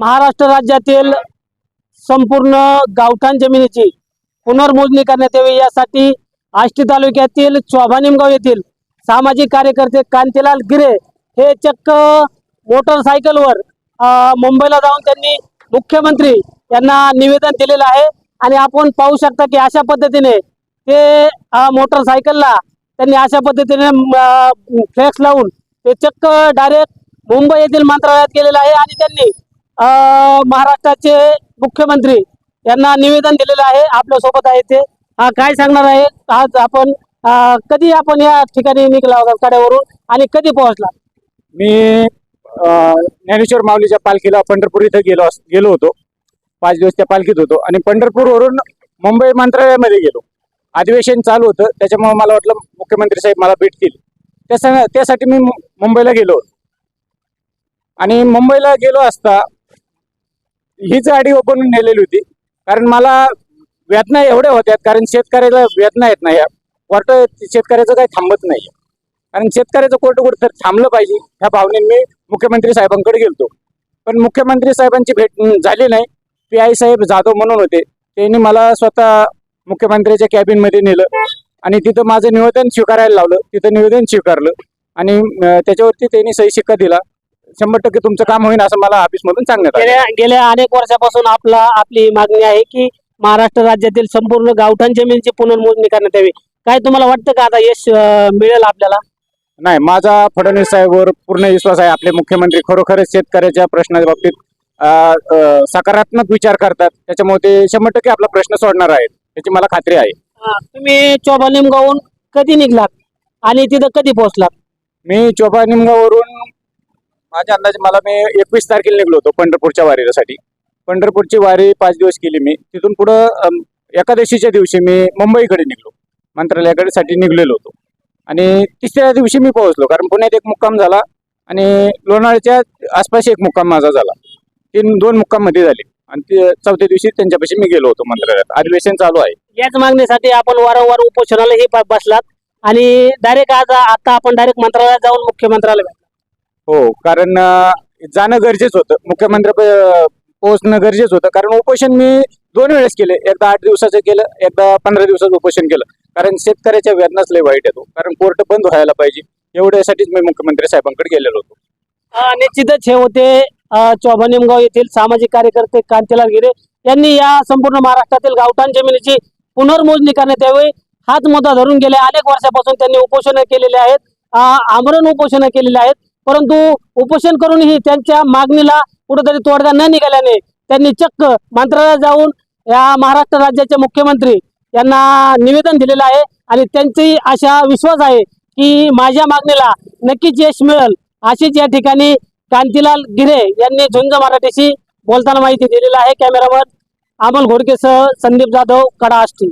महाराष्ट्र राज्यातील संपूर्ण गावठाण जमिनीची पुनर्मोजणी करण्यात यावी. यासाठी आष्टी तालुक्यातील चोभानिमगाव येथील सामाजिक कार्यकर्ते कांतीलाल गिरे हे चक्क मोटरसायकलवर मुंबईला जाऊन त्यांनी मुख्यमंत्री यांना निवेदन दिलेलं आहे. आणि आपण पाहू शकता की अशा पद्धतीने ते मोटरसायकलला त्यांनी अशा पद्धतीने फ्लेक्स लावून ते चक्क डायरेक्ट मुंबई येथील मंत्रालयात गेलेलं आहे. आणि त्यांनी महाराष्ट्राचे मुख्यमंत्री यांना निवेदन दिलेलं आहे. आपल्यासोबत आहे ते काय सांगणार आहे? आज आपण कधी आपण या ठिकाणी निघला होता कड्यावरून आणि कधी पोहोचला? मी ज्ञानेश्वर माऊलीच्या पालखीला पंढरपूर इथं गेलो गेलो होतो. पाच दिवस त्या पालखीत होतो. आणि पंढरपूरवरून मुंबई मंत्रालयामध्ये गेलो. अधिवेशन चालू होतं. त्याच्यामुळे मला वाटलं मुख्यमंत्री साहेब मला भेटतील त्या त्यासाठी मी मु- मुंबईला गेलो होतो. आणि मुंबईला गेलो असता हीच गाडी ओपन नेलेली होती. कारण मला वेदना एवढ्या होत्या कारण शेतकऱ्याला वेदना येत नाही. कोर्ट शेतकऱ्याचं काही थांबत नाही. कारण शेतकऱ्याचं कोर्ट कुठं तर थांबलं पाहिजे ह्या भावनेने मी मुख्यमंत्री साहेबांकडे गेलतो. पण मुख्यमंत्री साहेबांची भेट झाली नाही. पी आय साहेब जाधव म्हणून होते. त्यांनी मला स्वतः मुख्यमंत्र्याच्या कॅबिनमध्ये नेलं आणि तिथं माझं निवेदन स्वीकारायला लावलं. तिथं निवेदन स्वीकारलं आणि त्याच्यावरती त्यांनी सही शिक्का दिला. शंभर टक्के तुमचं काम होईल असं मला ऑफिसमधून सांगण्यात आलं. गेल्या गेल्या अनेक वर्षापासून आपला आपली मागणी आहे की महाराष्ट्र राज्यातील संपूर्ण गावठाण जमिनीची पुनर्मोजणी करण्यात यावी. काय तुम्हाला वाटतं का आता यश अं, मिळेल आपल्याला? नाही माझा फडणवीस साहेबवर पूर्ण विश्वास आहे. आपले मुख्यमंत्री खरोखरच शेतकऱ्याच्या प्रश्नाच्या बाबतीत अं, अं, सकारात्मक विचार करतात. त्याच्यामुळे ते शंभर टक्के आपला प्रश्न सोडणार आहेत. त्याची मला खात्री आहे. हा, तुम्ही चोबानिम गावून कधी निघलात? आणि तिथं कधी पोहोचलात? मी चोपा निमगावरून माझ्या अंदाजे मला मी एकवीस तारखेला निघलो होतो पंढरपूरच्या वारीसाठी. पंढरपूरची वारी पाच दिवस केली मी. तिथून पुढं एकादशीच्या दिवशी मी मुंबईकडे निघलो. मंत्रालयाकडे साठी निघलेलो होतो. आणि तिसऱ्या दिवशी मी पोहोचलो कारण पुण्यात एक मुक्काम झाला आणि लोणावळ्याच्या आसपास एक मुक्काम माझा झाला. तीन दोन मुक्काममध्ये झाले. आणि ते चौथ्या दिवशी त्यांच्यापाशी मी गेलो होतो मंत्रालयात. अधिवेशन चालू आहे. याच मागणीसाठी आपण वारंवार उपोषणालाही हे बसलात. आणि डायरेक्ट आज आता आपण डायरेक्ट मंत्रालयात जाऊन मुख्यमंत्र्याला हो कारण जाणं गरजेचं होतं. मुख्यमंत्री पोहोचणं गरजेचं होतं. कारण उपोषण मी दोन वेळेस केले. एकदा आठ दिवसाचं केलं एकदा पंधरा दिवसाचं उपोषण केलं. कारण शेतकऱ्याच्या वेदनाच लय वाईट येतो कारण कोर्ट बंद व्हायला पाहिजे. एवढ्यासाठीच मी मुख्यमंत्री साहेबांकडे गेलेलो होतो. निश्चितच हे होते चौभानिमगाव येथील सामाजिक कार्यकर्ते कांतीलाल गिरे यांनी या संपूर्ण महाराष्ट्रातील गावठाण जमिनीची पुनर्मोजणी करण्यात यावी. हाच मुद्दा धरून गेल्या अनेक वर्षापासून त्यांनी उपोषणं केलेले आहेत. आमरण उपोषणं केलेले आहेत. परंतु उपोषण करूनही त्यांच्या मागणीला कुठेतरी तोडगा न निघाल्याने त्यांनी चक्क मंत्रालयात जाऊन या महाराष्ट्र राज्याचे मुख्यमंत्री यांना निवेदन दिलेलं आहे आणि त्यांची अशा विश्वास आहे की माझ्या मागणीला नक्कीच यश मिळेल अशीच या ठिकाणी कांतीलाल गिरे यांनी झुंज मराठीशी बोलताना माहिती दिलेली आहे. कॅमेरामन अमोल घोडकेसह संदीप जाधव कडा आष्टी.